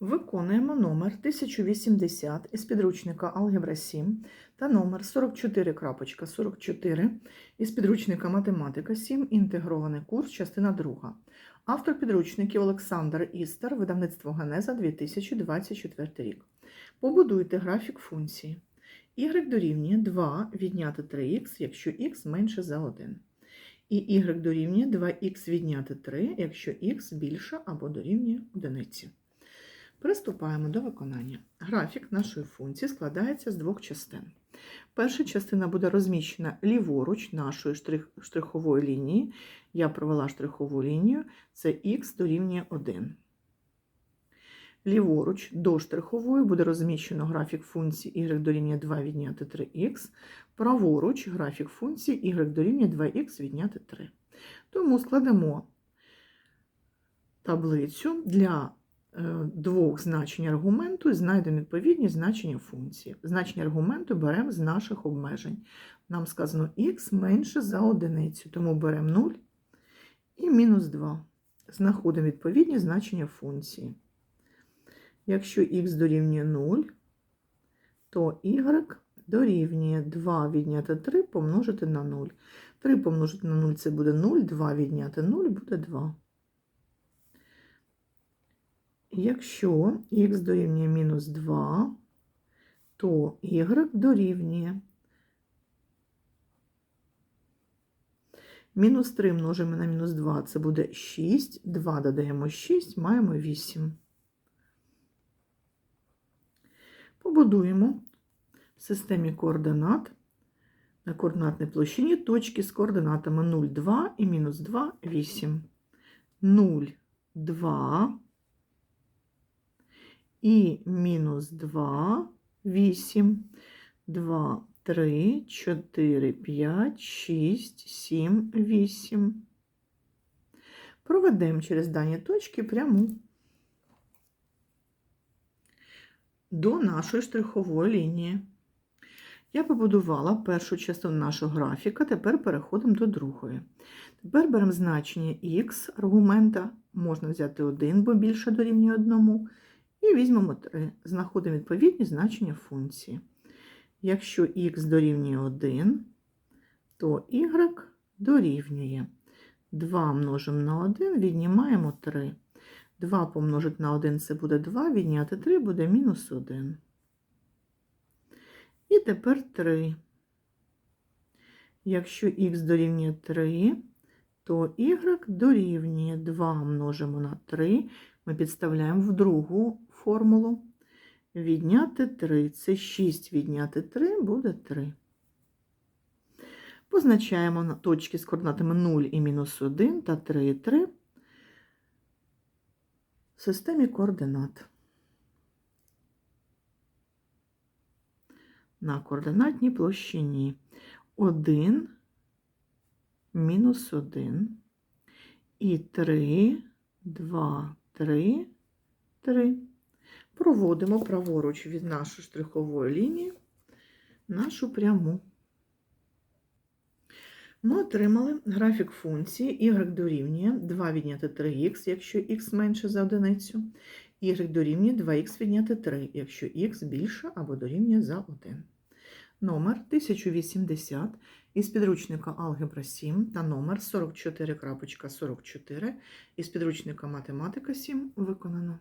Виконуємо номер 1080 із підручника Алгебра 7 та номер 44.44 із підручника Математика 7, інтегрований курс, частина 2. Автор підручників Олександр Істер, видавництво Генеза 2024 рік. Побудуйте графік функції. y дорівнює 2 відняти 3х, якщо х менше за 1. І y дорівнює 2х відняти 3, якщо х більше або дорівнює 1. Приступаємо до виконання. Графік нашої функції складається з двох частин. Перша частина буде розміщена ліворуч нашої штрих, штрихової лінії. Я провела штрихову лінію, це х дорівнює 1. Ліворуч до штрихової буде розміщено графік функції y дорівнює 2 відняти 3х. Праворуч графік функції y дорівнює 2х відняти 3. Тому складемо таблицю для двох значень аргументу і знайдемо відповідні значення функції. Значення аргументу беремо з наших обмежень. Нам сказано х менше за одиницю, тому беремо 0 і мінус 2. Знаходимо відповідні значення функції. Якщо х дорівнює 0, то y дорівнює 2 відняти 3 помножити на 0. 3 помножити на 0 це буде 0, 2 відняти 0 буде 2. Якщо х дорівнює мінус 2, то y дорівнює мінус 3 множимо на мінус 2, це буде 6, 2 додаємо 6, маємо 8. Побудуємо в системі координат на координатній площині точки з координатами 0, 2 і мінус 2, 8. 0, 2 і мінус 2, 8, 2, 3, 4, 5, 6, 7, 8. Проведемо через дані точки пряму до нашої штрихової лінії. Я побудувала першу частину нашого графіка, тепер переходимо до другої. Тепер беремо значення х аргумента, можна взяти 1, бо більше дорівнює 1, і візьмемо 3. Знаходимо відповідні значення функції. Якщо х дорівнює 1, то y дорівнює 2 множимо на 1, віднімаємо 3. 2 помножити на 1 це буде 2, відняти 3 буде мінус 1. І тепер 3. Якщо х дорівнює 3, то y дорівнює 2 множимо на 3. Ми підставляємо в другу формулу. Відняти 3. Це 6 відняти 3 буде 3. Позначаємо точки з координатами 0 і мінус 1 та 3 і 3 в системі координат. На координатній площині 1 мінус 1 і 3, 2, 3, 3. Проводимо праворуч від нашої штрихової лінії нашу пряму. Ми отримали графік функції y дорівнює 2 відняти 3х, якщо х менше за одиницю, y дорівнює 2х відняти 3, якщо х більше або дорівнює за 1. Номер 1080 із підручника Алгебра 7 та номер 44.44 із підручника Математика 7 виконано.